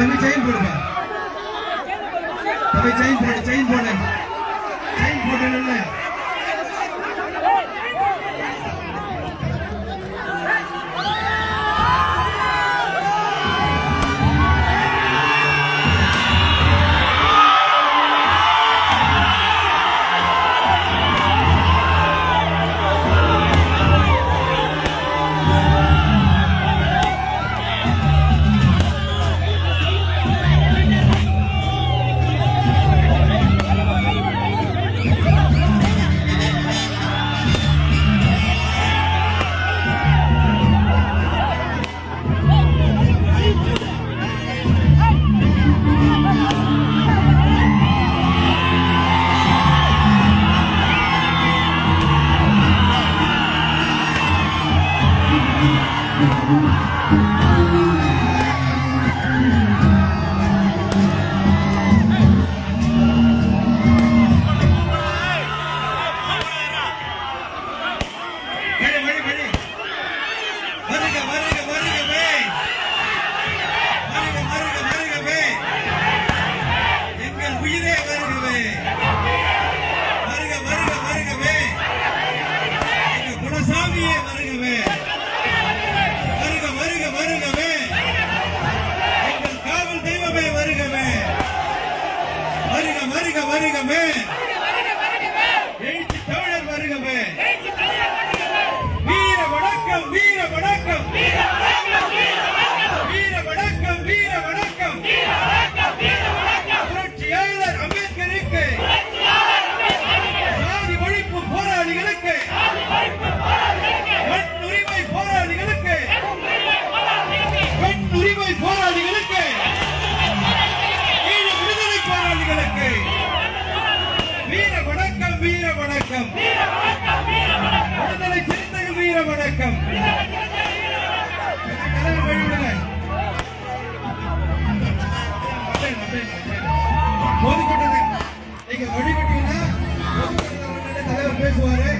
தம்பி செயின் போடுப்பா தம்பி செயின் போடு செயின் போடு. செயின் போட்டு போவாரு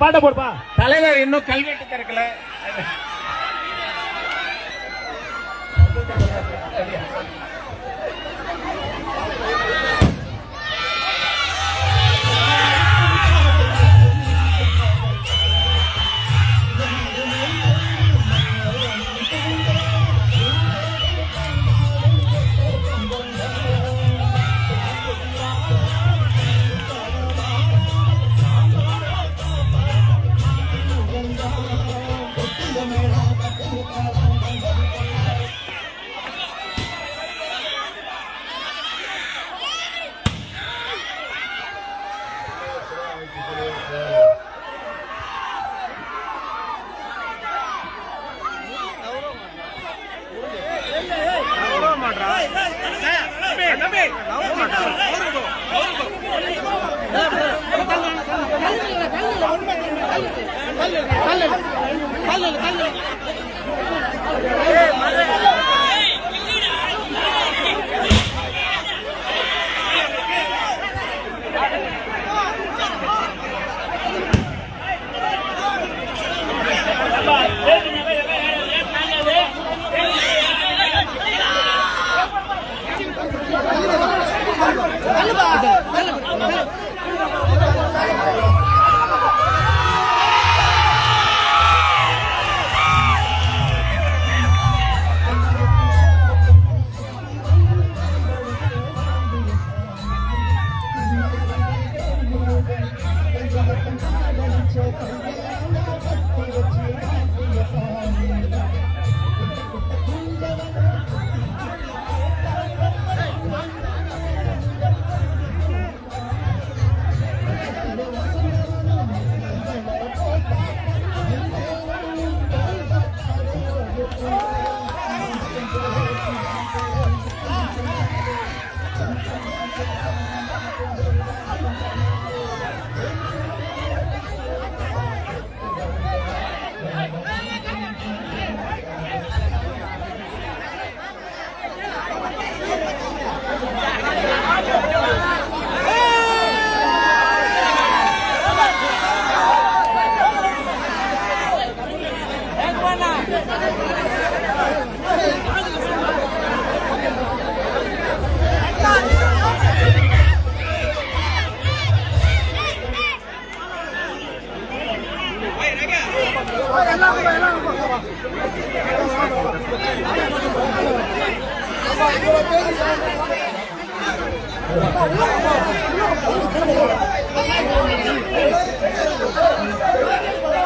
பாட்ட போடுப்பா போடுப்பா. தலைவர் இன்னும் கல்வெட்டு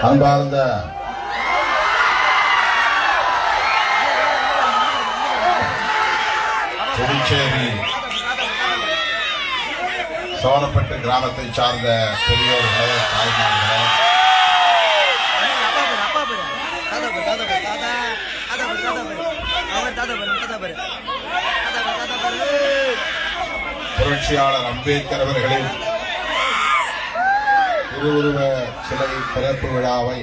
அன்பார்ந்த புதுச்சேரி சோழப்பட்டு கிராமத்தை சார்ந்த பெரியோர்களே தாய்மார்களே. புரட்சியாளர் அம்பேத்கர் அவர்களின் திருவுருவ சிலை திறப்பு விழாவை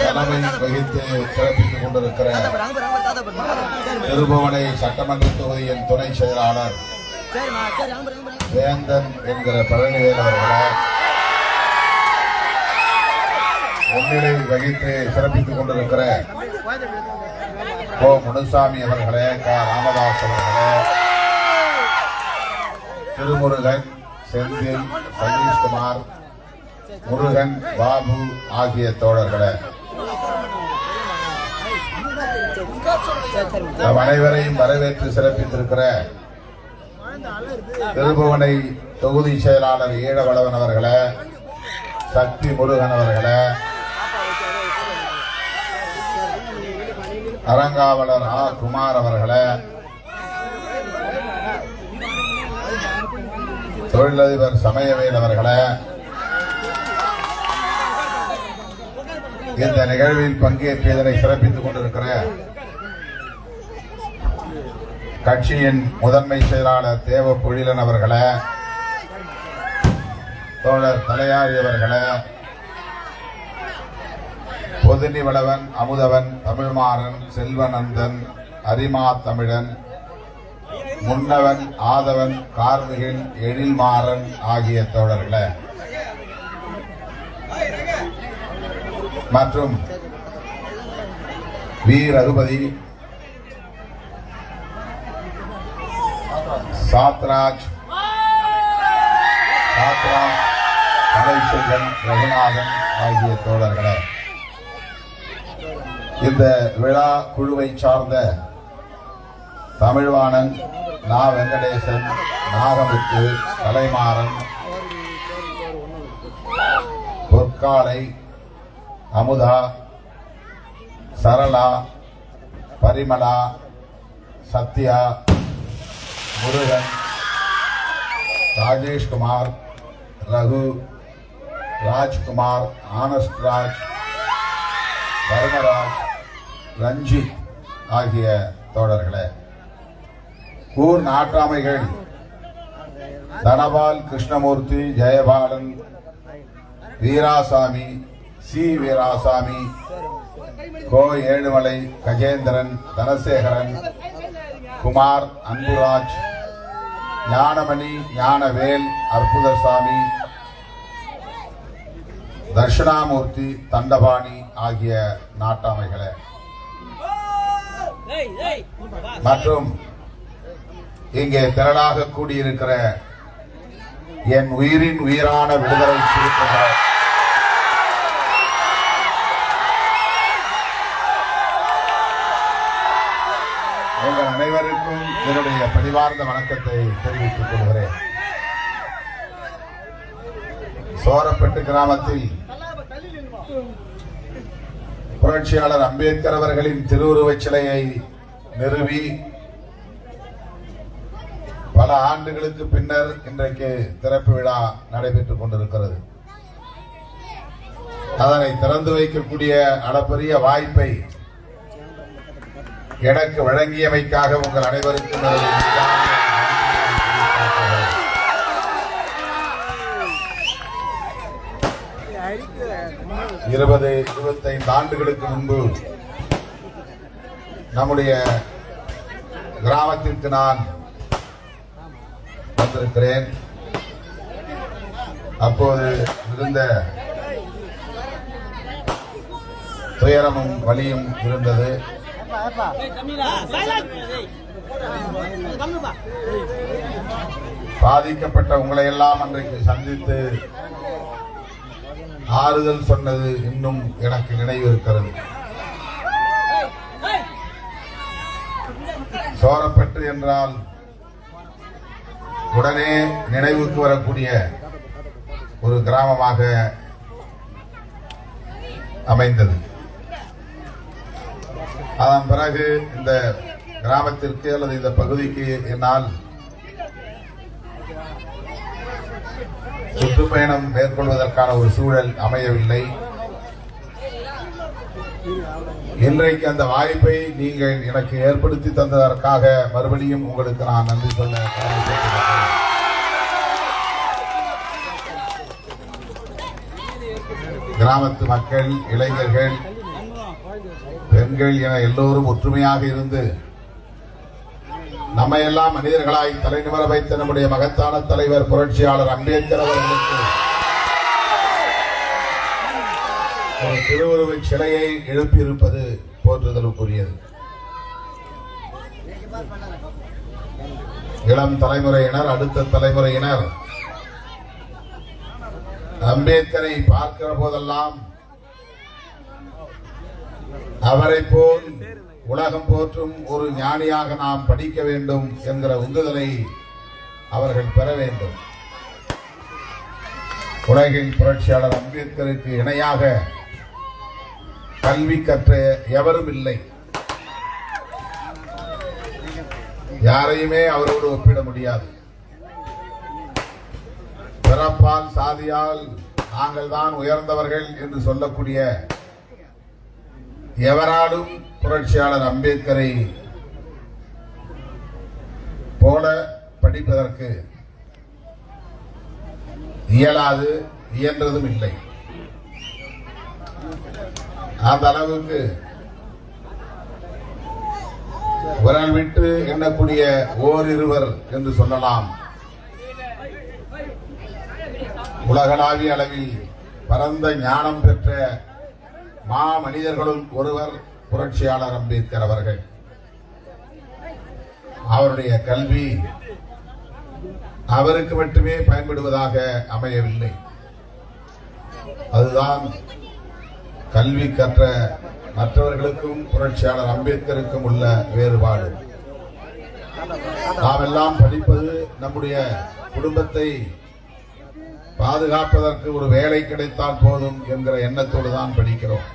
தலைமை வகித்து சிறப்பித்துக் கொண்டிருக்கிற திருபுவனை சட்டமன்ற தொகுதியின் துணை செயலாளர் வேந்தன் என்கிற பழனிவேல் அவர்களை முன்னிலை வகித்து சிறப்பித்துக் கொண்டிருக்கிற கோ. முனுசாமி அவர்களே க. ராமதாஸ் அவர்களே திருமுருகன் செந்தில் சதீஷ்குமார் முருகன் பாபு ஆகிய தோழர்களை. நம் அனைவரையும் வரவேற்று சிறப்பித்திருக்கிற திருபுவனை தொகுதி செயலாளர் ஈழவளவன் அவர்களை சக்தி முருகன் அவர்களை அரங்காவலர் ஆ. குமார் அவர்களை தொழிலதிபர் சமயவேல் அவர்களே இந்த நிகழ்வில் பங்கேற்று இதனை சிறப்பித்துக் கொண்டிருக்கிற கட்சியின் முதன்மை செயலாளர் தேவ பொழிலன் அவர்களை தோழர் தலையாரி அவர்களை பொதுநிவளவன் அமுதவன் தமிழ்மாறன் செல்வநந்தன் அரிமா தமிழன் முன்னவன் ஆதவன் கார்மிகில் எழில்மாறன் ஆகிய தோழர்களை. மற்றும் வி ரகுபதி சாத்ராஜ் சாத்ராஜ் கலைச்செல்வன் ரகுநாதன் ஆகிய தோழர்களே. இந்த விழா குழுவை சார்ந்த தமிழ்வாணன் நா வெங்கடேசன் நாகமுத்து கலைமாறன் பொற்காலை அமுதா சரளா பரிமளா சத்யா முருகன் ராஜேஷ்குமார் ரகு ராஜ்குமார் ஆனஸ்ட் ராஜ் தர்மராஜ் ரஞ்சித் ஆகிய தோழர்களே. ஊர் நாட்டாமைகள் தனபால் கிருஷ்ணமூர்த்தி ஜெயபாலன் வீராசாமி சி. வீராசாமி கோ. ஏழுமலை கஜேந்திரன் தனசேகரன் குமார் அன்புராஜ் ஞானமணி ஞானவேல் அற்புதசாமி தட்சிணாமூர்த்தி தண்டபாணி ஆகிய நாட்டாமைகளே மற்றும் இங்கே திரளாக கூடியிருக்கிற என் உயிரின் உயிரான விடுதலை சிறுத்தைகள். உங்கள் அனைவருக்கும் என்னுடைய பணிவார்ந்த வணக்கத்தை தெரிவித்துக் கொள்கிறேன். சோரப்பட்டு கிராமத்தில் புரட்சியாளர் அம்பேத்கர் அவர்களின் திருவுருவச் சிலையை நிறுவி பல ஆண்டுகளுக்கு பின்னர் இன்றைக்கு திறப்பு விழா நடைபெற்றுக் கொண்டிருக்கிறது. அதனை திறந்து வைக்கக்கூடிய அளப்பரிய வாய்ப்பை எனக்கு வழங்கியமைக்காக உங்கள் அனைவருக்கும் இருபது இருபத்தைந்து ஆண்டுகளுக்கு முன்பு நம்முடைய கிராமத்திற்கு நான் வந்திருக்கிறேன். அப்போது இருந்த துயரமும் வலியும் இருந்தது. பாதிக்கப்பட்ட உங்களை எல்லாம் அன்றைக்கு சந்தித்து ஆறுதல் சொன்னது இன்னும் எனக்கு நினைவு இருக்கிறது சோரப்பட்டு என்றால் உடனே நினைவுக்கு வரக்கூடிய ஒரு கிராமமாக அமைந்தது. அதன் பிறகு இந்த கிராமத்திற்கு அல்லது இந்த பகுதிக்கு என்னால் சுற்றுப்பயணம் மேற்கொள்வதற்கான ஒரு சூழல் அமையவில்லை. இன்றைக்கு அந்த வாய்ப்பை நீங்கள் எனக்கு ஏற்படுத்தி தந்ததற்காக மறுபடியும் உங்களுக்கு நான் நன்றி சொல்ல கிராமத்து மக்கள் இளைஞர்கள் பெண்கள் என எல்லோரும் ஒற்றுமையாக இருந்து நம்மையெல்லாம் மனிதர்களாய் தலைநிமர வைத்த நம்முடைய மகத்தான தலைவர் புரட்சியாளர் அம்பேத்கர் அவர்களுக்கு ஒரு திருவுருவ சிலையை எழுப்பியிருப்பது போற்றுதலுக்குரியது. இளம் தலைமுறையினர் அடுத்த தலைமுறையினர் அம்பேத்கரை பார்க்கிற போதெல்லாம் அவரை போல் உலகம் போற்றும் ஒரு ஞானியாக நாம் படிக்க வேண்டும் என்கிற உந்துதலை அவர்கள் பெற வேண்டும். உலகின் புரட்சியாளர் அம்பேத்கருக்கு இணையாக கல்வி கற்ற எவரும் இல்லை. யாரையுமே அவரோடு ஒப்பிட முடியாது. பிறப்பால் சாதியால் நாங்கள் தான் உயர்ந்தவர்கள் என்று சொல்லக்கூடிய எவராலும் புரட்சியாளர் அம்பேத்கரை போல படிப்பதற்கு இயலாது இயன்றதும் இல்லை. அந்த அளவுக்கு விரல் விட்டு எண்ணக்கூடிய ஓரிருவர் என்று சொல்லலாம். உலகளாவிய அளவில் பரந்த ஞானம் பெற்ற மா மனிதர்களுள் ஒருவர் புரட்சியாளர் அம்பேத்கர் அவர்கள். அவருடைய கல்வி அவருக்கு மட்டுமே பயன்படுவதாக அமையவில்லை. அதுதான் கல்வி கற்ற மற்றவர்களுக்கும் புரட்சியாளர் அம்பேத்கருக்கும் உள்ள வேறுபாடு. நாம் எல்லாம் படிப்பது நம்முடைய குடும்பத்தை பாதுகாப்பதற்கு ஒரு வேலை கிடைத்தால் போதும் என்கிற எண்ணத்தோடு தான் படிக்கிறோம்.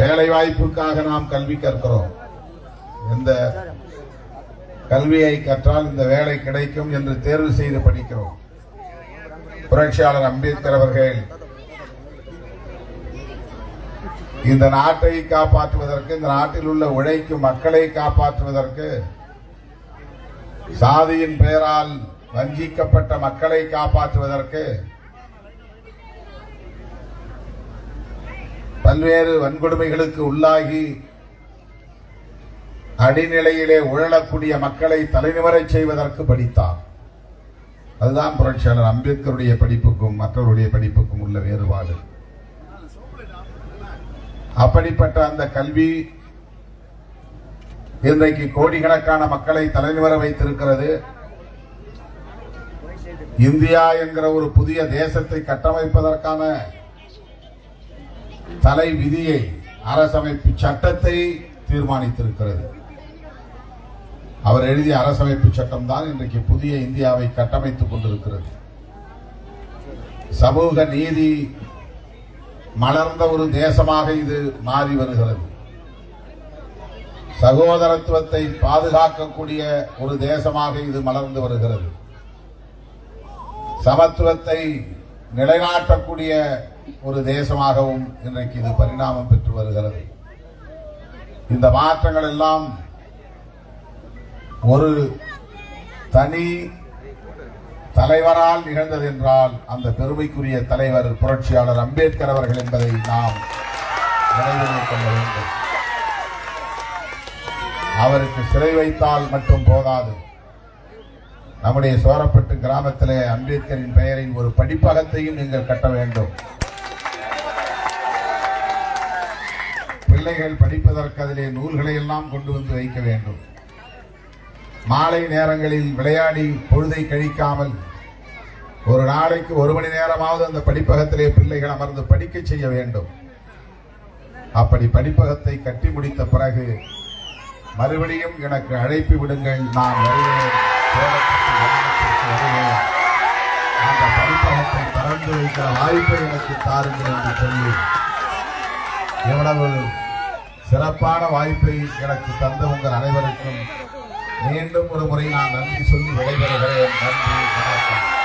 வேலை வாய்ப்புக்காக நாம் கல்வி கற்கிறோம். இந்த கல்வியை கற்றால் இந்த வேலை கிடைக்கும் என்று தேர்வு செய்து படிக்கிறோம். புரட்சியாளர் அம்பேத்கர் அவர்கள் இந்த நாட்டை காப்பாற்றுவதற்கு இந்த நாட்டில் உள்ள உழைக்கும் மக்களை காப்பாற்றுவதற்கு சாதியின் பெயரால் வஞ்சிக்கப்பட்ட மக்களை காப்பாற்றுவதற்கு பல்வேறு வன்கொடுமைகளுக்கு உள்ளாகி அடிநிலையிலே உழலக்கூடிய மக்களை தலைநிவரச் செய்வதற்கு படித்தார். அதுதான் புரட்சியாளர் அம்பேத்கருடைய படிப்புக்கும் மற்றவருடைய படிப்புக்கும் உள்ள வேறுபாடு. அப்படிப்பட்ட அந்த கல்வி இன்றைக்கு கோடிக்கணக்கான மக்களை தலைநிவர வைத்திருக்கிறது. இந்தியா என்கிற ஒரு புதிய தேசத்தை கட்டமைப்பதற்கான தலை விதியை அரசமைப்பு சட்டத்தை தீர்மானித்திருக்கிறது. அவர் எழுதிய அரசமைப்பு சட்டம் தான் இன்றைக்கு புதிய இந்தியாவை கட்டமைத்துக் கொண்டிருக்கிறது. சமூக நீதி மலர்ந்த ஒரு தேசமாக இது மாறி வருகிறது. சகோதரத்துவத்தை பாதுகாக்கக்கூடிய ஒரு தேசமாக இது மலர்ந்து வருகிறது. சமத்துவத்தை நிலைநாட்டக்கூடிய ஒரு தேசமாகவும் இன்றைக்கு இது பரிணாமம் பெற்று வருகிறது. இந்த மாற்றங்கள் எல்லாம் ஒரு தனி தலைவரால் நிகழ்ந்தது என்றால் அந்த பெருமைக்குரிய தலைவர் புரட்சியாளர் அம்பேத்கர் அவர்கள் என்பதை நாம் நினைவில் கொள்ள வேண்டும். அவருக்கு சிறை வைத்தால் மட்டும் போதாது. நம்முடைய சோரப்பட்டு கிராமத்திலே அம்பேத்கரின் பெயரின் ஒரு படிப்பகத்தையும் நீங்கள் கட்ட வேண்டும். பிள்ளைகள் படிப்பதற்கு அதிலே நூல்களை எல்லாம் கொண்டு வந்து வைக்க வேண்டும். மாலை நேரங்களில் விளையாடி பொழுதை கழிக்காமல் ஒரு நாளைக்கு ஒரு மணி நேரமாவது அந்த படிப்பகத்திலே பிள்ளைகள் அமர்ந்து படிக்க செய்ய வேண்டும். அப்படி படிப்பகத்தை கட்டி முடித்த பிறகு மறுபடியும் எனக்கு அழைப்பு விடுங்கள். நான் வருவேன். அந்த படிப்பகத்தை திறந்து வைக்கிற வாய்ப்பை எனக்கு தாருங்கள் என்று சொல்லி எவ்வளவு சிறப்பான வாய்ப்பை எனக்கு தந்த உங்கள் அனைவருக்கும் மீண்டும் ஒரு முறை நான் நன்றி சொல்லி விடைபெறுகிறேன். நன்றி வணக்கம்.